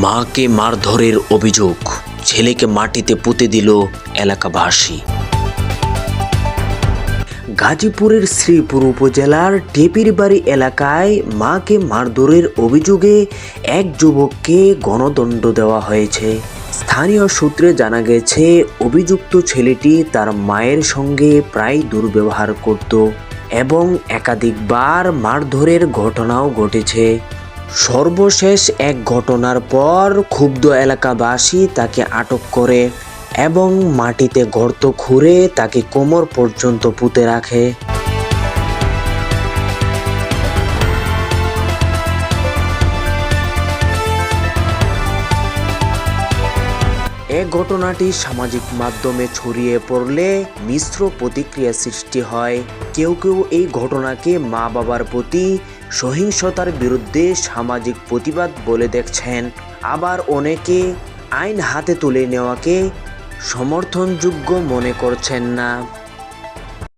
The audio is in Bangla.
মাকে মারধরের অভিযোগ। ছেলেকে মাটিতে পুঁতে দিল এলাকাবাসী। গাজীপুরের শ্রীপুর উপজেলার টেপিরবাড়ি এলাকায় মাকে মারধরের অভিযোগে এক যুবককে গণদণ্ড দেওয়া হয়েছে। স্থানীয় সূত্রে জানা গেছে, অভিযুক্ত ছেলেটি তার মায়ের সঙ্গে প্রায় দুর্ব্যবহার করত এবং একাধিকবার মারধরের ঘটনাও ঘটেছে। সর্বশেষ এক ঘটনার পর ক্ষুব্ধ এলাকাবাসী তাকে আটক করে এবং মাটিতে গর্ত খুঁড়ে তাকে কোমর পর্যন্ত পুঁতে রাখে। এ ঘটনাটি সামাজিক মাধ্যমে ছড়িয়ে পড়লে মিশ্র প্রতিক্রিয়া সৃষ্টি হয়। কেউ কেউ এই ঘটনাকে মা বাবার প্রতি সহিংসতার বিরুদ্ধে সামাজিক প্রতিবাদ বলে দেখছেন। আবার অনেকে আইন হাতে তুলে নেওয়াকে সমর্থনযোগ্য মনে করছেন না।